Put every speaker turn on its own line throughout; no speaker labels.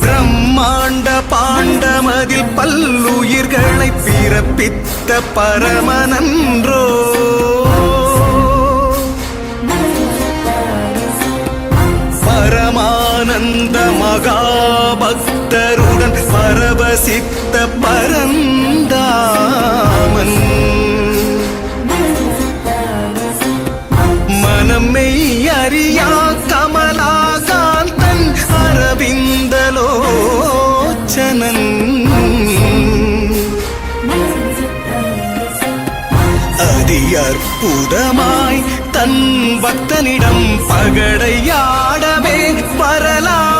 பிரம்மாண்ட பாண்டமதில் பல்லுயிர்களை பிறப்பித்த பரமனன்றோ? பரமானந்த மகாபக்தருடன் பரவசித்த பரந்த அறியா கமலாகாந்தன் அரவிந்தலோச்சனன் அதியற்புதமாய் தன் பக்தனிடம் பகடையாடவே வரலாம்.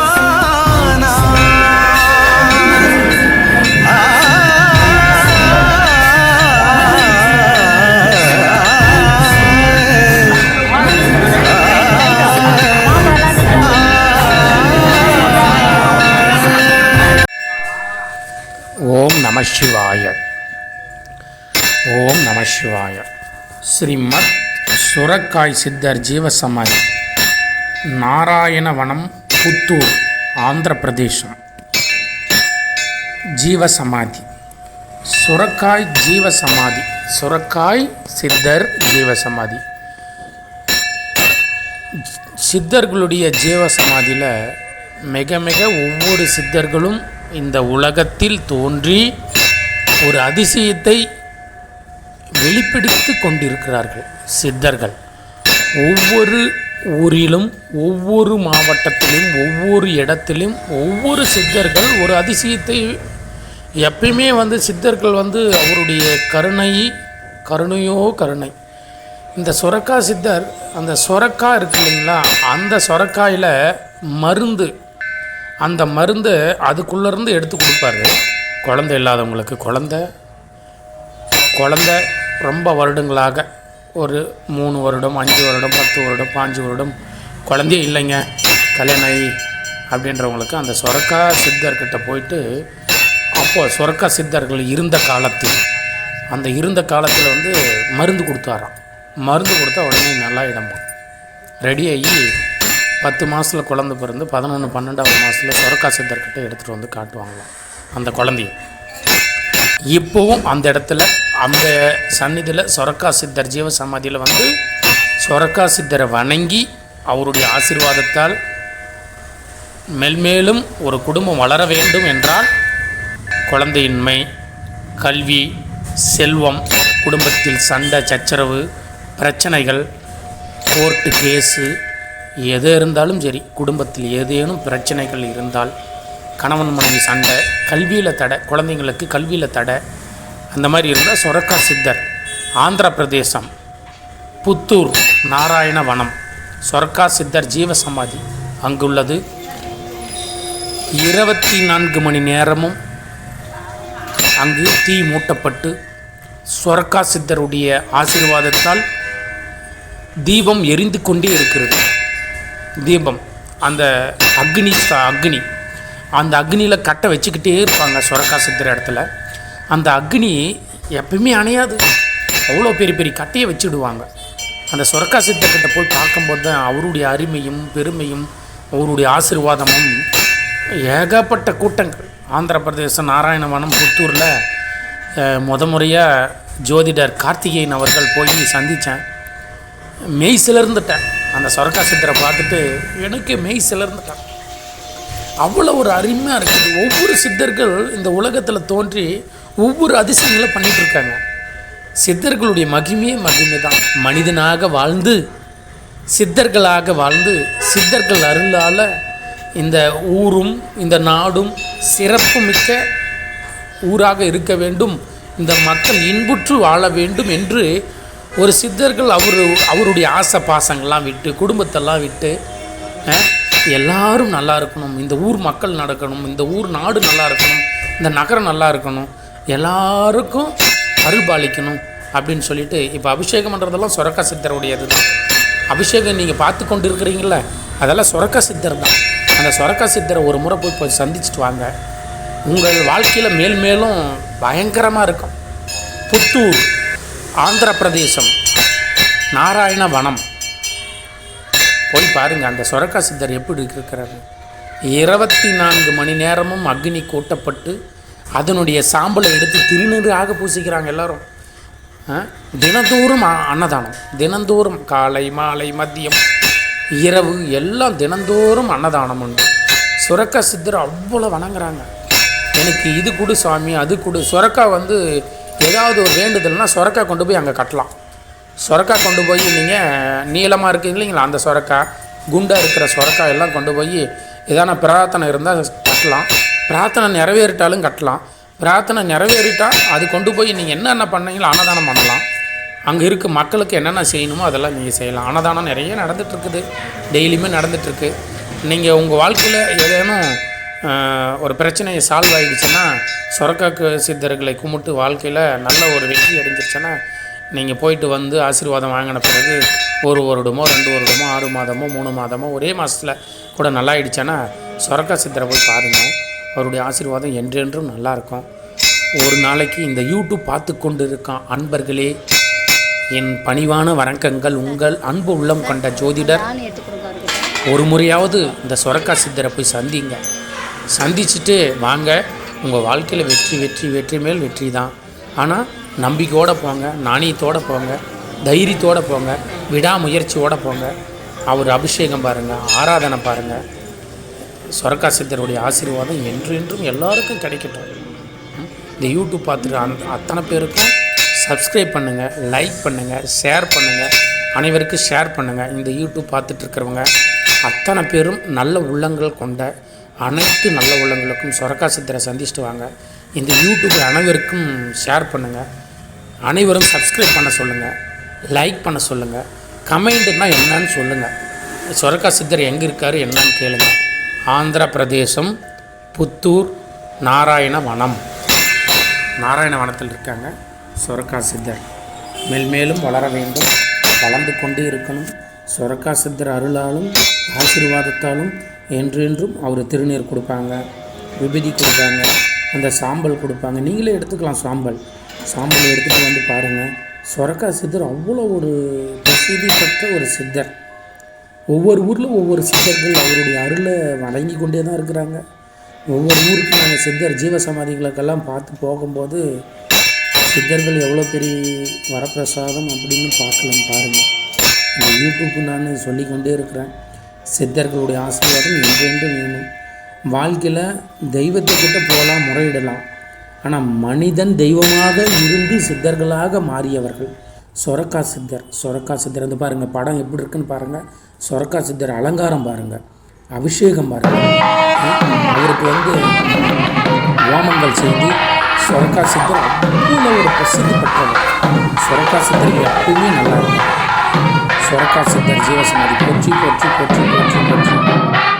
ஓம் நம சிவாய. ஓம் நம சிவாய. ஸ்ரீமத் சுரக்காய் சித்தர் ஜீவசமாதி. நாராயணவனம் புத்தூர் ஆந்திர பிரதேசம் ஜீவசமாதி. சுரக்காய் ஜீவசமாதி. சுரக்காய் சித்தர் ஜீவசமாதி. சித்தர்களுடைய ஜீவசமாதியில் மிக மிக ஒவ்வொரு சித்தர்களும் இந்த உலகத்தில் தோன்றி ஒரு அதிசயத்தை வெளிப்படுத்தி கொண்டிருக்கிறார்கள் சித்தர்கள். ஒவ்வொரு ஊரிலும் ஒவ்வொரு மாவட்டத்திலும் ஒவ்வொரு இடத்திலும் ஒவ்வொரு சித்தர்கள் ஒரு அதிசயத்தை எப்பயுமே வந்து சித்தர்கள் வந்து அவருடைய கருணை கருணையோ கருணை. இந்த சொரக்கா சித்தர் அந்த சொரக்கா இருக்கு இல்லைங்களா? அந்த சொரக்காயில் மருந்து அந்த மருந்தை அதுக்குள்ளேருந்து எடுத்து கொடுப்பாரு. குழந்தை இல்லாதவங்களுக்கு குழந்த. குழந்த ரொம்ப வருடங்களாக ஒரு மூணு வருடம் அஞ்சு வருடம் பத்து வருடம் பாஞ்சு வருடம் குழந்தையே இல்லைங்க கல்யாணம் ஆகி அப்படின்றவங்களுக்கு அந்த சொரக்கா சித்தர்கிட்ட போயிட்டு அப்போது சொரக்கா சித்தர்கள் இருந்த காலத்தில் அந்த இருந்த காலத்தில் வந்து மருந்து கொடுத்தாராம். மருந்து கொடுத்தா உடனே நல்லா இடமா ரெடி ஆகி பத்து மாதத்தில் குழந்த பிறந்து பதினொன்று பன்னெண்டாவது மாதத்தில் சொரக்கா சித்தர்கிட்ட எடுத்துகிட்டு வந்து காட்டுவாங்களாம் அந்த குழந்தைய. இப்போவும் அந்த இடத்துல அந்த சந்நிதியில் சொரக்கா சித்தர் ஜீவ சமாதியில் வந்து சொரக்கா சித்தரை வணங்கி அவருடைய ஆசீர்வாதத்தால் மெல்மேலும் ஒரு குடும்பம் வளர வேண்டும் என்றால் குழந்தையின்மை கல்வி செல்வம் குடும்பத்தில் சண்டை சச்சரவு பிரச்சனைகள் கோர்ட்டு கேஸு எது இருந்தாலும் சரி குடும்பத்தில் ஏதேனும் பிரச்சனைகள் இருந்தால் கணவன் மனைவி சண்டை கல்வியில் தடை குழந்தைங்களுக்கு கல்வியில் தடை அந்த மாதிரி இருந்தால் சொரக்கா சித்தர் ஆந்திர பிரதேசம் புத்தூர் நாராயண வனம் சொரக்கா சித்தர் ஜீவசமாதி அங்குள்ளது. இருபத்தி நான்கு மணி நேரமும் அங்கு தீ மூட்டப்பட்டு சொரக்கா சித்தருடைய ஆசீர்வாதத்தால் தீபம் எரிந்து கொண்டே இருக்கிறது. தீபம். அந்த அக்னி ச- அக்னி. அந்த அக்னியில் கட்டை வச்சுக்கிட்டே இருப்பாங்க சொரக்கா சித்திர இடத்துல. அந்த அக்னி எப்பயுமே அணையாது. அவ்வளோ பெரிய பெரிய கட்டையை வச்சுடுவாங்க. அந்த சொரக்கா சித்தர்கிட்ட போய் பார்க்கும்போது தான் அவருடைய அருமையும் பெருமையும் அவருடைய ஆசீர்வாதமும் ஏகப்பட்ட கூட்டங்கள். ஆந்திர பிரதேசம் நாராயணவனம் புத்தூரில் முத முறையாக ஜோதிடர் கார்த்திகேயன் அவர்கள் போய் சந்தித்தேன் மெய் சிலர்ந்துட்டேன் அந்த சொரக்கா சித்தரை பார்த்துட்டு எனக்கு மெய் சிலர்ந்துட்டான் அவ்வளோ ஒரு அருமையாக இருக்குது. ஒவ்வொரு சித்தர்கள் இந்த உலகத்தில் தோன்றி ஒவ்வொரு அதிசயங்களை பண்ணிகிட்ருக்காங்க சித்தர்களுடைய மகிமையே மகிமை தான். மனிதனாக வாழ்ந்து சித்தர்களாக வாழ்ந்து சித்தர்கள் அருளால் இந்த ஊரும் இந்த நாடும் சிறப்புமிக்க ஊராக இருக்க வேண்டும். இந்த மக்கள் இன்புற்று வாழ வேண்டும் என்று ஒரு சித்தர்கள் அவர் அவருடைய ஆசை பாசங்கள்லாம் விட்டு குடும்பத்தெல்லாம் விட்டு எல்லாரும் நல்லா இருக்கணும். இந்த ஊர் மக்கள் நடக்கணும். இந்த ஊர் நாடு நல்லா இருக்கணும். இந்த நகரம் நல்லா இருக்கணும். எல்லாருக்கும் அருள் பாலிக்கணும் அப்படின்னு சொல்லிட்டு இப்போ அபிஷேகம் பண்ணுறதெல்லாம் சொரக்கா சித்தருடையது தான் அபிஷேகம் நீங்கள் பார்த்து கொண்டு இருக்கிறீங்கள அதெல்லாம் சொரக்கா சித்தர் தான் அந்த சொரக்கா சித்தரை ஒரு முறை போய் போய் சந்திச்சுட்டு வாங்க. உங்கள் வாழ்க்கையில் மேல் மேலும் பயங்கரமாக இருக்கும். புத்தூர். ஆந்திர பிரதேசம் நாராயண வனம் போய் பாருங்கள் அந்த சொரக்கா சித்தர் எப்படி இருக்கிறாரு. இருபத்தி நான்கு மணி நேரமும் அக்னி கூட்டப்பட்டு அதனுடைய சாம்பலை எடுத்து திருநீராக பூசிக்கிறாங்க எல்லாரும். தினந்தோறும் அன்னதானம். தினந்தோறும் காலை மாலை மதியம் இரவு எல்லாம் தினந்தோறும் அன்னதானம் உண்டு. சுரக்கா சித்தர் அவ்வளோ வணங்குறாங்க. எனக்கு இது கொடு சாமி அது கொடு. சுரக்கா வந்து ஏதாவது ஒரு வேண்டுதல்னா சொரக்கா கொண்டு போய் அங்கே கட்டலாம். சொரக்காய் கொண்டு போய் நீங்கள் நீளமாக இருக்குது இல்லைங்களா? அந்த சொரக்காய் குண்டாக இருக்கிற சொரக்கா எல்லாம் கொண்டு போய் எதான பிரார்த்தனை இருந்தால் கட்டலாம். பிரார்த்தனை நிறைவேறிட்டாலும் கட்டலாம். பிரார்த்தனை நிறைவேறிட்டால் அது கொண்டு போய் நீங்கள் என்னென்ன பண்ணீங்களோ அன்னதானம் பண்ணலாம். அங்கே இருக்க மக்களுக்கு என்னென்ன செய்யணுமோ அதெல்லாம் நீங்கள் செய்யலாம். அன்னதானம் நிறைய நடந்துகிட்ருக்குது டெய்லியுமே நடந்துகிட்ருக்கு நீங்கள் உங்கள் வாழ்க்கையில் ஏதேனும் ஒரு பிரச்சனையை சால்வ் ஆகிடுச்சுன்னா சொரக்காக்கு சித்தர்களை கும்பிட்டு வாழ்க்கையில் நல்ல ஒரு வெற்றி அடைஞ்சிருச்சுன்னா நீங்கள் போயிட்டு வந்து ஆசீர்வாதம் வாங்கின பிறகு ஒரு வருடமோ ரெண்டு வருடமோ ஆறு மாதமோ மூணு மாதமோ ஒரே மாதத்தில் கூட நல்லா ஆயிடுச்சுன்னா சொரக்கா சித்தரை போய் பாருங்கள் அவருடைய ஆசீர்வாதம் என்றென்றும் நல்லாயிருக்கும் ஒரு நாளைக்கு இந்த யூடியூப் பார்த்து கொண்டு இருக்கான் அன்பர்களே என் பணிவான வணக்கங்கள் உங்கள் அன்பு உள்ளம் கொண்ட ஜோதிடர் ஒரு முறையாவது இந்த சொரக்கா சித்தரை போய் சந்திங்க. சந்திச்சுட்டு வாங்க உங்கள் வாழ்க்கையில் வெற்றி வெற்றி வெற்றி மேல் வெற்றி தான். ஆனால் நம்பிக்கையோடு போங்க நாணயத்தோடு போங்க தைரியத்தோடு போங்க விடாமுயற்சியோடு போங்க. அவர் அபிஷேகம் பாருங்கள் ஆராதனை பாருங்கள் சொரக்கா சித்தருடைய ஆசீர்வாதம் என்று என்றும் எல்லாருக்கும் கிடைக்கட்டும். இந்த யூடியூப் பார்த்துட்டு அந்த அத்தனை பேருக்கும் சப்ஸ்கிரைப் பண்ணுங்கள் லைக் பண்ணுங்கள் ஷேர் பண்ணுங்கள் அனைவருக்கும் ஷேர் பண்ணுங்கள் இந்த யூடியூப் பார்த்துட்டு இருக்கிறவங்க அத்தனை பேரும் நல்ல உள்ளங்கள் கொண்ட அனைத்து நல்ல உள்ளங்களுக்கும் சொரக்கா சித்தரை சந்திச்சுட்டு வாங்க. இந்த யூடியூப் அனைவருக்கும் ஷேர் பண்ணுங்கள் அனைவரும் சப்ஸ்கிரைப் பண்ண சொல்லுங்கள் லைக் பண்ண சொல்லுங்கள் கமெண்ட்னா என்னன்னு சொல்லுங்கள் சொரக்கா சித்தர் எங்கே இருக்கார் என்னன்னு கேளுங்கள் ஆந்திர பிரதேசம் புத்தூர் நாராயண வனம் நாராயண வனத்தில் இருக்காங்க சொரக்கா சித்தர் மேல்மேலும் வளர வேண்டும். வளர்ந்து கொண்டே இருக்கணும். சொரக்கா சித்தர் அருளாலும் ஆசீர்வாதத்தாலும் என்றென்றும் அவர் திருநீர் கொடுப்பாங்க விபதி கொடுப்பாங்க அந்த சாம்பல் கொடுப்பாங்க. நீங்களே எடுத்துக்கலாம் சாம்பல். சாம்பல் எடுத்துகிட்டு வந்து பாருங்கள் சொரக்கா சித்தர் அவ்வளோ ஒரு பிரசித்தி பெற்ற ஒரு சித்தர். ஒவ்வொரு ஊரில் ஒவ்வொரு சித்தர்கள் அவருடைய அருளை வணங்கி கொண்டே தான் இருக்கிறாங்க. ஒவ்வொரு ஊருக்கும் நாங்கள் சித்தர் ஜீவசமாதிகளுக்கெல்லாம் பார்த்து போகும்போது சித்தர்கள் எவ்வளோ பெரிய வரப்பிரசாதம் அப்படின்னு பார்க்கலாம் பாருங்கள் இந்த யூடியூப்பு நான் சொல்லிக்கொண்டே இருக்கிறேன். சித்தர்களுடைய ஆசீர்வாதம் என்றென்றும் வேணும். வாழ்க்கையில் தெய்வத்துக்கிட்ட போகலாம் முறையிடலாம். ஆனால் மனிதன் தெய்வமாக இருந்து சித்தர்களாக மாறியவர்கள். சொரக்கா சித்தர் சொரக்கா சித்தர் வந்து பாருங்கள் படம் எப்படி இருக்குன்னு பாருங்கள் சொரக்கா சித்தர் அலங்காரம் பாருங்கள் அபிஷேகம் பாருங்கள் அவருக்கு வந்து ஹோமங்கள் செய்து சொரக்கா சித்தர் அவ்வளோ ஒரு பிரசித்தி பெற்றவர். சொரக்கா சித்தர் எப்பவுமே நல்லா இருக்கும் சொரக்கா சித்தர் ஜீவசமாதி போற்றி போற்றி போற்றி போற்றி போற்றி